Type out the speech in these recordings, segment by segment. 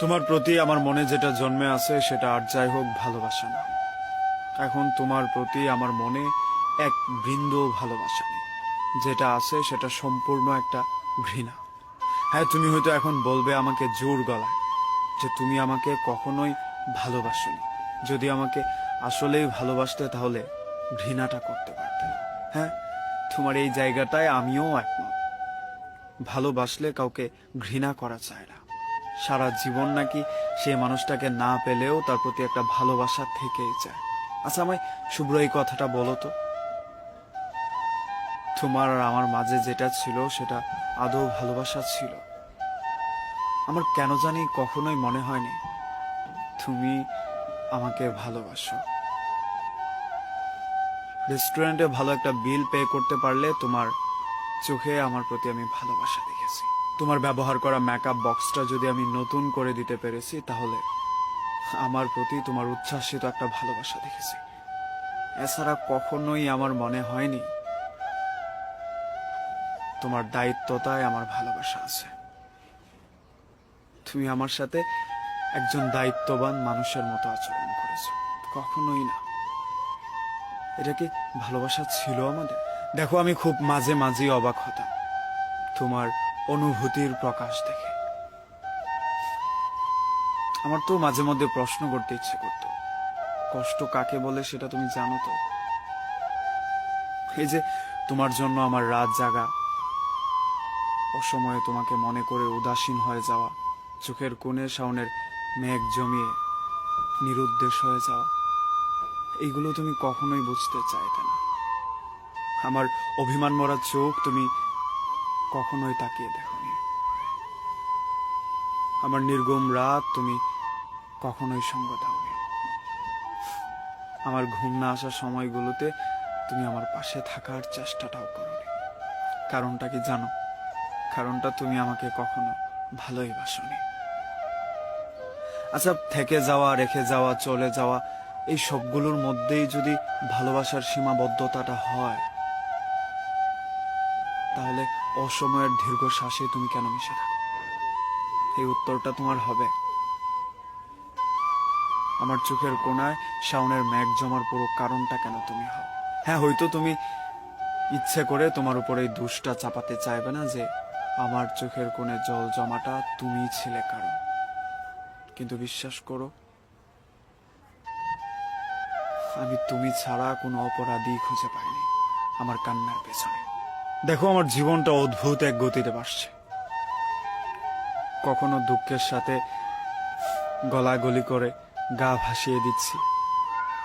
তোমার প্রতি আমার মনে যেটা জন্মে আছে, সেটা আর যাই হোক ভালোবাসা না। এখন তোমার প্রতি আমার মনে এক বৃন্দ ভালোবাসা নেই। যেটা আছে, সেটা সম্পূর্ণ একটা ঘৃণা। হ্যাঁ তুমি হয়তো এখন বলবে আমাকে জোর গলায় যে তুমি আমাকে কখনোই ভালোবাসোনি। যদি আমাকে আসলেই ভালোবাসতে, তাহলে ঘৃণাটা করতে পারতে হ্যাঁ তোমার এই জায়গাটায় আমিও একমত। ভালোবাসলে কাউকে ঘৃণা করা চায় না। সারা জীবন নাকি সেই মানুষটাকে না পেলেও তার প্রতি একটা ভালোবাসা থেকেই যায়। আচ্ছা আমায় শুভ্র এই কথাটা বলো তো। তোমার আর আমার মাঝে যেটা ছিল, সেটা আদৌ ভালোবাসা ছিল? আমার কেন জানি কখনোই মনে হয়নি। তুমি আমাকে ভালোবাসো। রেস্টুরেন্টে ভালো একটা বিল পে করতে পারলে তোমার চোখে আমার প্রতি আমি ভালোবাসা তোমার ব্যবহার করা মেকআপ বক্সটা যদি আমি নতুন করে দিতে পেরেছি, তাহলে আমার প্রতি তোমার উচ্ছ্বাসিত একটা ভালোবাসা দেখেছি। এছাড়া কখনোই আমার মনে হয়নি তোমার দায়িত্বতায় আমার ভালোবাসা আছে। তুমি আমার সাথে একজন দায়িত্ববান মানুষের মতো আচরণ করেছ। কখনোই না। এটা কি ভালোবাসা ছিল আমাদের? দেখো, আমি খুব মাঝে মাঝে অবাক হতাম। তোমার অনুভূতির প্রকাশ দেখে। আমার তো মাঝে মধ্যে প্রশ্ন করতে ইচ্ছে করতো। কষ্ট কাকে বলে সেটা তুমি জানো তো? এই যে তোমার জন্য আমার রাত জাগা, অসময়ে তোমাকে মনে করে উদাসীন হয়ে যাওয়া, চোখের কোণে শাওনের মেঘ জমিয়ে নিরুদ্দেশ হয়ে যাওয়া, এইগুলো তুমি কখনোই বুঝতে চাইতে না। আমার অভিমান মরা চোখ তুমি কখনোই তাকিয়ে দেখোনি। আমার নির্গম রাত তুমি কখনোই সঙ্গ দাওনি। আমার ঘুম না আসার সময়গুলোতে তুমি আমার পাশে থাকার চেষ্টাটাও করোনি। কারণটা কি জানো? কারণটা তুমি আমাকে কখনো ভালোই বাসনি। আচ্ছা থেকে যাওয়া, রেখে যাওয়া, চলে যাওয়া, এই সবগুলোর মধ্যেই যদি ভালোবাসার সীমাবদ্ধতাটা হয় তাহলে অসময়ের দীর্ঘ শ্বাসে তুমি কেন মিশে থাকো? এই উত্তরটা তোমার হবে। আমার চোখের কোনায় শাওনের মেঘ জমার পুরো কারণটা কেন তুমি হও? হ্যাঁ হয়তো তুমি ইচ্ছে করে তোমার উপর এই দুষটা চাপাতে চাইবে না যে আমার চোখের কোণে জল জমাটা তুমিই ছিলে কারণ। কিন্তু বিশ্বাস করো, আমি তুমি ছাড়া কোনো অপরাধী খুঁজে পাইনি আমার কান্নার পেছনে। দেখো, আমার জীবনটা অদ্ভুত এক গতিতে বাসছে কখনো দুঃখের সাথে গলাগলি করে গা ভাসিয়ে দিচ্ছি,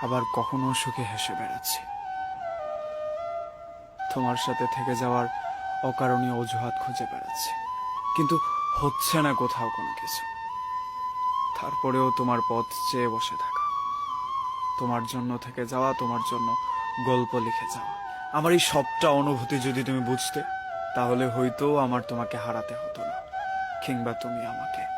আবার কখনো সুখে হেসে বেড়াচ্ছি। তোমার সাথে থেকে যাওয়ার অকারণীয় অজুহাত খুঁজে বেড়াচ্ছি। কিন্তু হচ্ছে না কোথাও কোনো কিছু। তারপরেও তোমার পথ চেয়ে বসে থাকা। তোমার জন্য থেকে যাওয়া, তোমার জন্য গল্প লিখে যাওয়া। আমার এই সবটা অনুভূতি যদি তুমি বুঝতে, তাহলে হয়তো আমার তোমাকে হারাতে হতো না, কিংবা তুমি আমাকে।